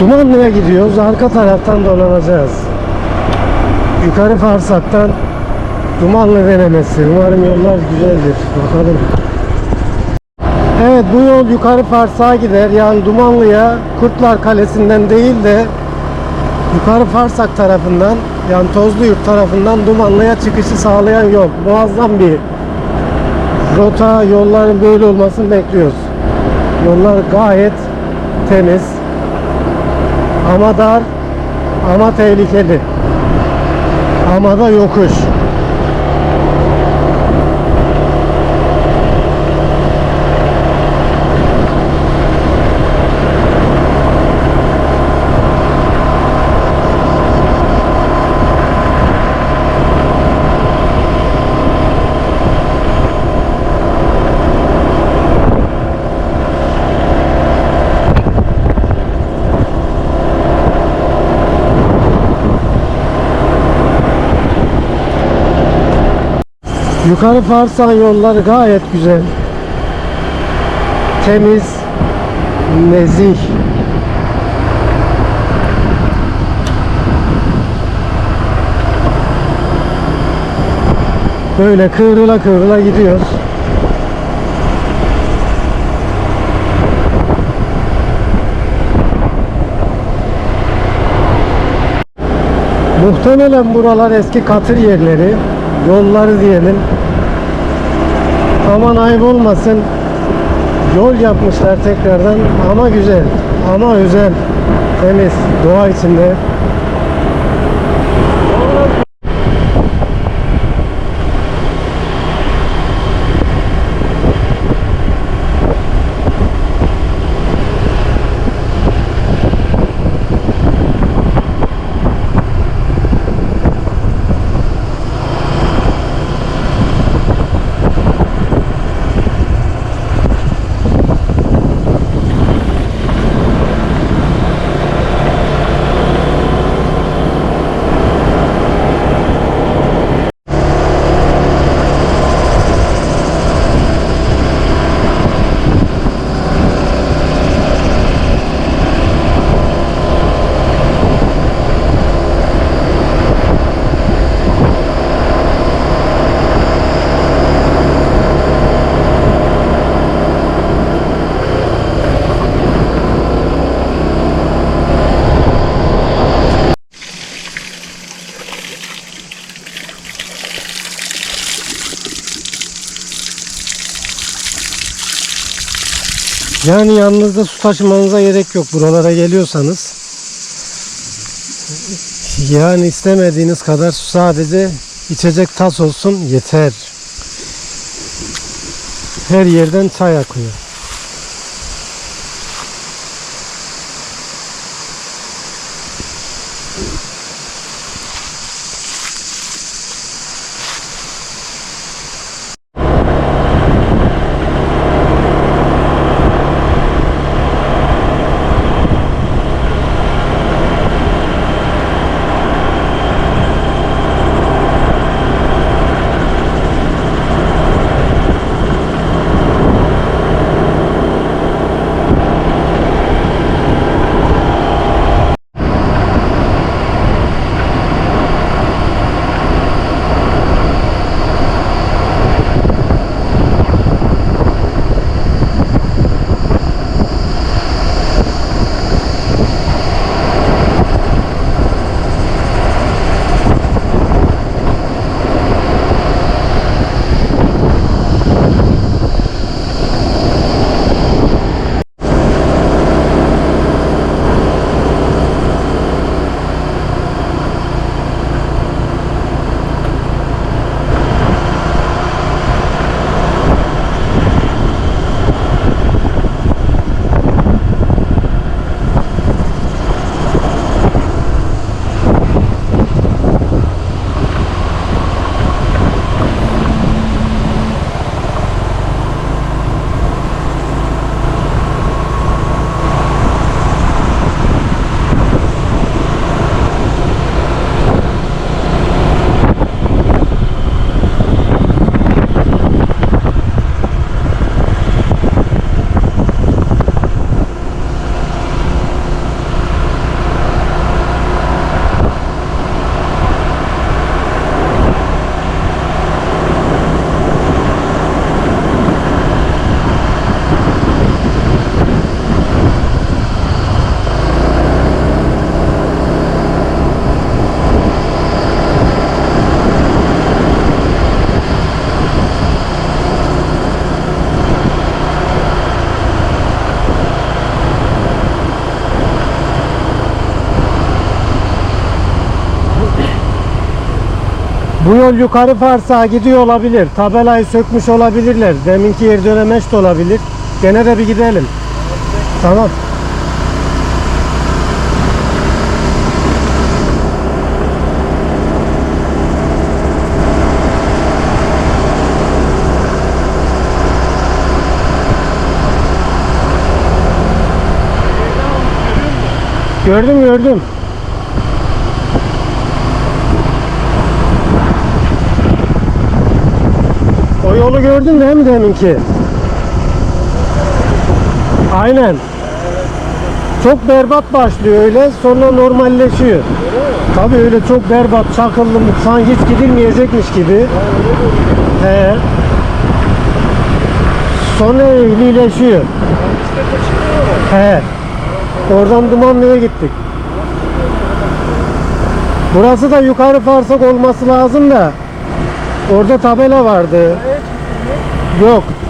Dumanlı'ya gidiyoruz. Arka taraftan dolanacağız. Yukarı Farsak'tan Dumanlı denemesi. Umarım yollar güzeldir. Bakalım. Evet bu yol yukarı Farsak'a gider. Yani Dumanlı'ya Kurtlar Kalesi'nden değil de yukarı Farsak tarafından yani Tozluyurt tarafından Dumanlı'ya çıkışı sağlayan yol. Muazzam bir rota yolların böyle olmasını bekliyoruz. Yollar gayet temiz ama dar ama tehlikeli ama da yokuş. Yukarı Farsan yolları gayet güzel. Temiz, nezih. Böyle kıvrıla kıvrıla gidiyoruz. Muhtemelen buralar eski katır yerleri, yolları diyelim. Aman ayıp olmasın. Yol yapmışlar tekrardan ama güzel, ama özel, temiz, doğa içinde. Yani yanınızda su taşımanıza gerek yok buralara geliyorsanız. Yani istemediğiniz kadar su sadece içecek tas olsun yeter. Her yerden çay akıyor. Bu yol yukarı Fars'a gidiyor olabilir. Tabelayı sökmüş olabilirler. Deminki yer dönemeç de olabilir. Gene de bir gidelim. Tamam. Gördüm gördüm. Yolu gördün değil mi deminki? Aynen. Çok berbat başlıyor öyle sonra normalleşiyor. Tabii öyle çok berbat çakıllı sanki hiç gidilmeyecekmiş gibi. He. Sonra ehlileşiyor. He. Oradan Dumanlı'ya gittik. Burası da yukarı Farsak olması lazım da. Orada tabela vardı. Yok.